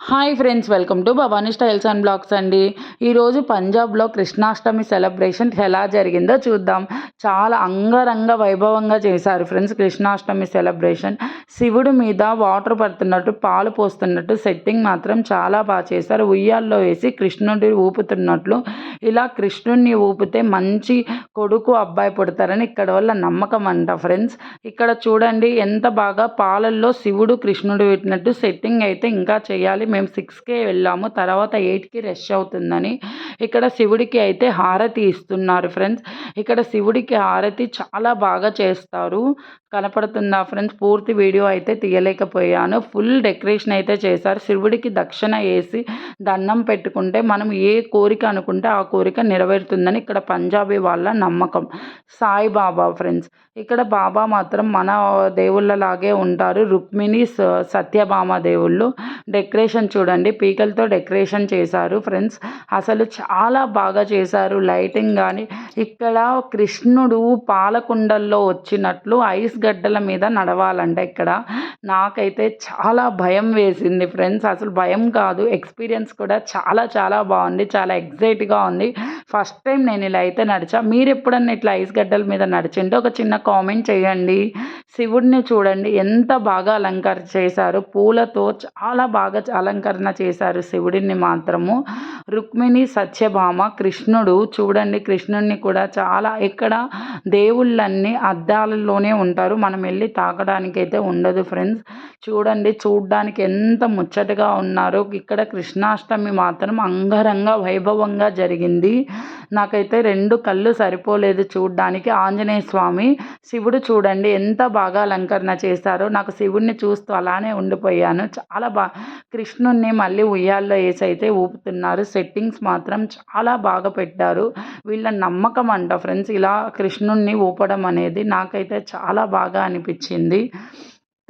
Hi friends welcome to Bhavani styles and blogs అండి. ఈరోజు పంజాబ్లో కృష్ణాష్టమి సెలబ్రేషన్ ఎలా జరిగిందో చూద్దాం. చాలా అంగరంగ వైభవంగా చేశారు ఫ్రెండ్స్ కృష్ణాష్టమి సెలబ్రేషన్. శివుడి మీద వాటర్ పడుతున్నట్టు పాలు పోస్తున్నట్టు సెట్టింగ్ మాత్రం చాలా బాగా చేశారు. ఉయ్యాల్లో వేసి కృష్ణుడి ఊపుతున్నట్లు. ఇలా కృష్ణుడిని ఊపితే మంచి కొడుకు అబ్బాయి పుడతారని ఇక్కడ వల్ల నమ్మకం అంట ఫ్రెండ్స్. ఇక్కడ చూడండి ఎంత బాగా పాలల్లో శివుడు కృష్ణుడు పెట్టినట్టు సెట్టింగ్ అయితే ఇంకా చేయాలి. మేము సిక్స్కే వెళ్ళాము. తర్వాత ఎయిట్కి రష్ అవుతుందని ఇక్కడ శివుడికి అయితే హారతి ఇస్తున్నారు ఫ్రెండ్స్. ఇక్కడ శివుడికి హారతి చాలా బాగా చేస్తారు. కనపడుతుందా ఫ్రెండ్స్? పూర్తి వీడియో అయితే తీయలేకపోయాను. ఫుల్ డెకరేషన్ అయితే చేశారు. శివుడికి దక్షిణ వేసి దండం పెట్టుకుంటే మనం ఏ కోరిక అనుకుంటే ఆ కోరిక నెరవేరుతుందని ఇక్కడ పంజాబీ వాళ్ళ నమ్మకం. సాయిబాబా ఫ్రెండ్స్. ఇక్కడ బాబా మాత్రం మన దేవుళ్ళలాగే ఉంటారు. రుక్మిణి సత్యభామ దేవుళ్ళు. డెకరేషన్ చూడండి. పీకలతో డెకరేషన్ చేశారు ఫ్రెండ్స్. అసలు చాలా బాగా చేశారు. లైటింగ్ కానీ ఇక్కడ కృష్ణుడు పాలకుండల్లో వచ్చినట్లు ఐస్ గడ్డల మీద నడవాలంట ఇక్కడ. నాకైతే చాలా భయం వేసింది ఫ్రెండ్స్. అసలు భయం కాదు. ఎక్స్పీరియన్స్ కూడా చాలా చాలా బాగుంది. చాలా ఎగ్జైట్గా ఉంది. ఫస్ట్ టైం నేను ఇలా అయితే నడిచా. మీరు ఎప్పుడన్నా ఇట్లా ఐస్ గడ్డల మీద నడిచింటే ఒక చిన్న కామెంట్ చేయండి. శివుడిని చూడండి. ఎంత బాగా అలంకరణ చేశారు. పూలతో చాలా బాగా అలంకరణ చేశారు శివుడిని మాత్రము. రుక్మిణి సత్య సత్యభామ కృష్ణుడు. చూడండి కృష్ణుడిని కూడా చాలా ఇక్కడ దేవుళ్ళన్నీ అద్దాలలోనే ఉంటారు. మనం వెళ్ళి తాకడానికి అయితే ఉండదు ఫ్రెండ్స్. చూడండి చూడడానికి ఎంత ముచ్చటగా ఉన్నారో. ఇక్కడ కృష్ణాష్టమి మాత్రం అంగరంగ వైభవంగా జరిగింది. నాకైతే రెండు కళ్ళు సరిపోలేదు చూడడానికి. ఆంజనేయ స్వామి శివుడు చూడండి ఎంత బాగా అలంకరణ చేశారో. నాకు శివుడిని చూస్తూ అలానే ఉండిపోయాను. చాలా బాగా కృష్ణుణ్ణి మళ్ళీ ఉయ్యాల్లో వేసి అయితే ఊపుతున్నారు. సెట్టింగ్స్ మాత్రం చాలా బాగా పెట్టారు. వీళ్ళ నమ్మకం అంట ఫ్రెండ్స్. ఇలా కృష్ణుణ్ణి ఊపడం అనేది నాకైతే చాలా బాగా అనిపించింది.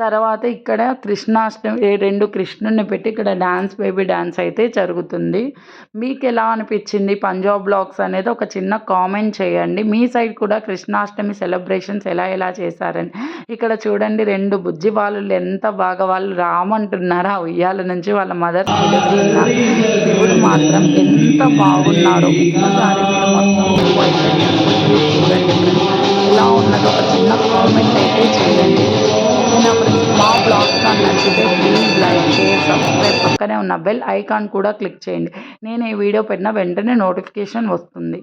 తర్వాత ఇక్కడ కృష్ణాష్టమి రెండు కృష్ణుని పెట్టి ఇక్కడ డ్యాన్స్ బేబీ డ్యాన్స్ అయితే జరుగుతుంది. మీకు ఎలా అనిపించింది? పంజాబ్ బ్లాగ్స్ అనేది ఒక చిన్న కామెంట్ చేయండి. మీ సైడ్ కూడా కృష్ణాష్టమి సెలబ్రేషన్స్ ఎలా ఎలా చేశారని. ఇక్కడ చూడండి రెండు బుజ్జి బాలులు ఎంత బాగా వాళ్ళు రామంటున్నారు ఆ ఉయ్యాల నుంచి వాళ్ళ మదర్ ఇప్పుడు మాత్రం ఎంత బాగున్నారు. ఒక్కసారి సబ్స్క్రైబ్ పక్కనే ఉన్న బెల్ ఐకాన్ కూడా క్లిక్ చేయండి. నేను ఈ వీడియో పెట్టిన వెంటనే నోటిఫికేషన్ వస్తుంది.